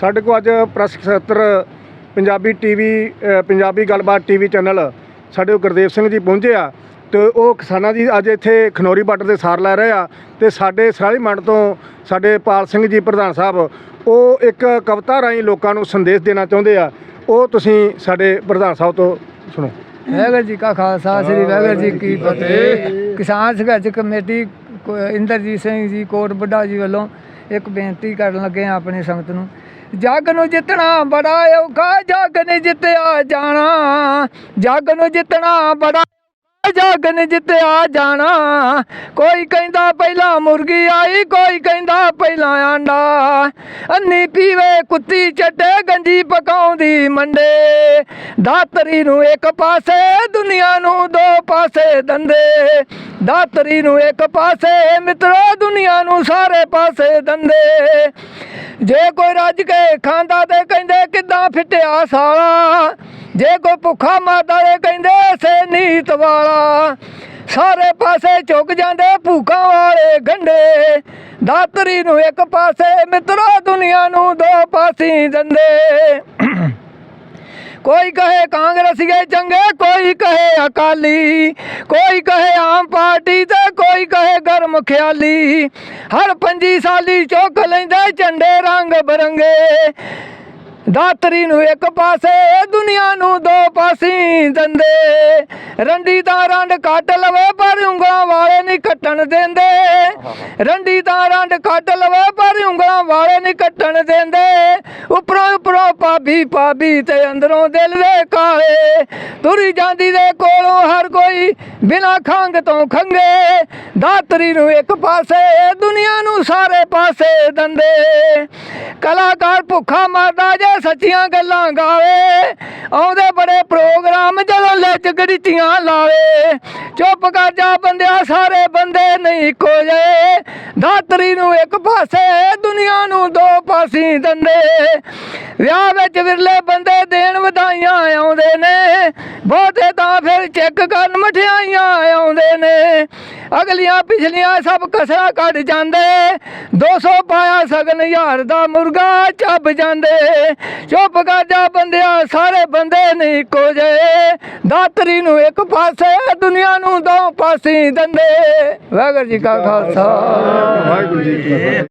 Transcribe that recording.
ਸਾਡੇ ਕੋਲ ਅੱਜ ਪ੍ਰੈਸ ਸਕੱਤਰ ਪੰਜਾਬੀ ਟੀਵੀ ਪੰਜਾਬੀ ਗੱਲਬਾਤ ਟੀਵੀ ਚੈਨਲ ਸਾਡੇ ਕੋਲ ਗੁਰਦੇਵ ਸਿੰਘ ਜੀ ਪਹੁੰਚੇ ਆ ਤੇ ਉਹ ਕਿਸਾਨਾਂ ਦੀ ਅੱਜ ਇੱਥੇ ਖਨੌਰੀ ਬਾਰਡਰ ਤੇ ਸਾਰ ਲੈ ਰਹੇ ਆ ਤੇ ਸਾਡੇ ਸਰਾਲੀ ਮੰਡ ਤੋਂ ਸਾਡੇ ਪਾਲ ਸਿੰਘ ਜੀ ਪ੍ਰਧਾਨ ਸਾਹਿਬ ਉਹ ਇੱਕ ਕਵਿਤਾ ਰਾਹੀਂ ਲੋਕਾਂ ਨੂੰ ਸੰਦੇਸ਼ ਦੇਣਾ ਚਾਹੁੰਦੇ ਆ। ਉਹ ਤੁਸੀਂ ਸਾਡੇ ਪ੍ਰਧਾਨ ਸਾਹਿਬ ਤੋਂ ਸੁਣੋ। ਵਾਹਿਗੁਰੂ ਜੀ ਕਾ ਖਾਲਸਾ ਸ੍ਰੀ ਵਾਹਿਗੁਰੂ ਜੀ ਕੀ ਫਤਿਹ। ਕਿਸਾਨ ਸੰਘਰਸ਼ ਕਮੇਟੀ ਇੰਦਰਜੀਤ ਸਿੰਘ ਜੀ ਕੋਟ ਬੁੱਢਾ ਜੀ ਵੱਲੋਂ ਇੱਕ ਬੇਨਤੀ ਕਰਨ ਲੱਗੇ ਆ ਆਪਣੀ ਸੰਗਤ ਨੂੰ ਜੱਗ ਨੂੰ ਜਿੱਤਣਾ ਬੜਾ ਔਖਾ ਜੱਗ ਨੇ ਜਿੱਤਿਆ ਜਾਣਾ। ਜੱਗ ਨੂੰ ਜਿੱਤਣਾ ਬੜਾ ਜੱਗ ਨੇ ਜਿੱਤਿਆ ਜਾਣਾ। ਕੋਈ ਕਹਿੰਦਾ ਪਹਿਲਾਂ ਮੁਰਗੀ ਆਈ, ਕੋਈ ਕਹਿੰਦਾ ਪਹਿਲਾਂ ਆਂਡਾ। ਅੰਨੀ ਪੀਵੇ ਕੁੱਤੀ ਚੱਟੇ ਗੰਜੀ ਪਕਾਉਂਦੀ ਮੰਡੇ। ਦਾਤਰੀ ਨੂੰ ਇੱਕ ਪਾਸੇ, ਦੁਨੀਆ ਨੂੰ ਦੋ ਪਾਸੇ ਦੰਦੇ। ਦਾਤਰੀ ਨੂੰ ਇੱਕ ਪਾਸੇ, ਮਿੱਤਰੋ, ਦੁਨੀਆ ਨੂੰ ਸਾਰੇ ਪਾਸੇ ਦੰਦੇ। ਜੇ ਕੋਈ ਰੱਜ ਕੇ ਖਾਂਦਾ ਤੇ ਕਹਿੰਦੇ ਕਿਦਾਂ ਫਿਟਿਆ ਸਾਲਾ? ਜੇ ਕੋਈ ਭੁੱਖਾ ਮਾਤਾ ਤੇ ਕਹਿੰਦੇ ਸੇ ਨੀਤ ਵਾਲਾ, ਸਾਰੇ ਪਾਸੇ ਝੁਕ ਜਾਂਦੇ ਭੂਖਾਂ ਵਾਲੇ ਗੰਡੇ ਦਾਤਰੀ ਨੂੰ ਇੱਕ ਪਾਸੇ, ਮਿੱਤਰੋ ਦੁਨੀਆ ਨੂੰ ਦੋ ਪਾਸੇ ਦੰਦੇ। ਕੋਈ ਕਹੇ ਕਾਂਗਰਸੀਏ ਚੰਗੇ, ਕੋਈ ਕਹੇ ਅਕਾਲੀ। ਕੋਈ ਕਹੇ ਆਮ ਪਾਰਟੀ ਤੇ, ਕੋਈ ਕਹੇ ਗਰਮ ਖਿਆਲੀ। ਹਰ ਪੰਜੀ ਸਾਲੀ ਚੁੱਕ ਲੈਂਦੇ ਝੰਡੇ ਰੰਗ ਬਰੰਗੇ। ਦਾਤਰੀ ਨੂੰ ਇੱਕ ਪਾਸੇ, ਦੁਨੀਆ ਨੂੰ ਦੋ ਪਾਸੇ ਦੰਦੇ। ਰੰਡੀ ਦਾ ਰੰਡ ਕੱਟ ਲਵੇ, ਪਰ ਉਂਗਲਾਂ ਵਾਲੇ ਨਹੀਂ ਕੱਟਣ ਦਿੰਦੇ। ਰੰਡੀ ਦਾ ਰੰਡ ਕੱਟ ਲਵੇ, ਪਰ ਉਂਗਲਾਂ ਵਾਲੇ ਨਹੀਂ ਕੱਟਣ ਦਿੰਦੇ। ਉੱਪਰੋਂ ਉਪਰੋਂ ਪਾਬੀ ਪਾਬੀ ਤੇ ਅੰਦਰੋਂ ਦਿਲ ਦੇ ਕਾਲੇ। ਤੁਰੀ ਜਾਂਦੀ ਦੇ ਕੋਲੋਂ ਬਿਨਾ ਖੰਗ ਤੋਂ ਖੰਗੇ ਦਾਤਰੀ ਨੂੰ ਇੱਕ ਪਾਸੇ, ਦੁਨੀਆ ਨੂੰ ਸਾਰੇ ਪਾਸੇ ਦੰਦੇ। ਕਲਾਕਾਰ ਭੁੱਖਾ ਮਰਦਾ ਜੇ ਸੱਚੀਆਂ ਗੱਲਾਂ ਗਾਵੇ, ਆਉਂਦੇ ਬੜੇ ਪ੍ਰੋਗਰਾਮ ਜਦੋਂ ਲੱਜ ਗੜੀਆਂ ਲਾਵੇ। ਚੁੱਪ ਕਰ ਜਾ ਬੰਦਿਆ, ਸਾਰੇ ਬੰਦੇ ਨਹੀਂ ਇੱਕੋ ਜੇ ਦਾਤਰੀ ਨੂੰ ਇੱਕ ਪਾਸੇ, ਦੁਨੀਆ ਨੂੰ ਦੋ ਪਾਸੇ ਦੰਦੇ। ਵਿਆਹ ਵਿੱਚ ਵਿਰਲੇ ਬੰਦੇ ਦੇਣ ਵਧਾਈਆਂ ਆਉਂਦੇ ਨੇ ਬਹੁਤੇ ਤਾਂ ਫਿਰ ਚੈੱਕ ਕਰਨ ਮਠਿਆਈਆਂ ਆਉਂਦੇ ਨੇ। ਅਗਲੀਆਂ ਪਿਛਲੀਆਂ ਸਭ ਕਸਰਾ ਕੱਢ ਜਾਂਦੇ। 200 ਪਾਇਆ ਸਗਨ ਹਜ਼ਾਰ ਦਾ ਮੁਰਗਾ ਚੱਬ ਜਾਂਦੇ। ਚੁੱਪ ਕਰ ਜਾ ਬੰਦਿਆ, ਸਾਰੇ ਬੰਦੇ ਨਹੀਂ ਇੱਕੋ ਜੇ ਦਾਤਰੀ ਨੂੰ ਇੱਕ ਪਾਸੇ, ਦੁਨੀਆ ਨੂੰ ਦੋ ਪਾਸੇ ਦੰਦੇ। ਵਾਹਿਗੁਰੂ ਜੀ ਕਾ ਖਾਲਸਾ। ਵਾਹਿਗੁਰੂ ਜੀ ਕੀ ਫਤਿਹ।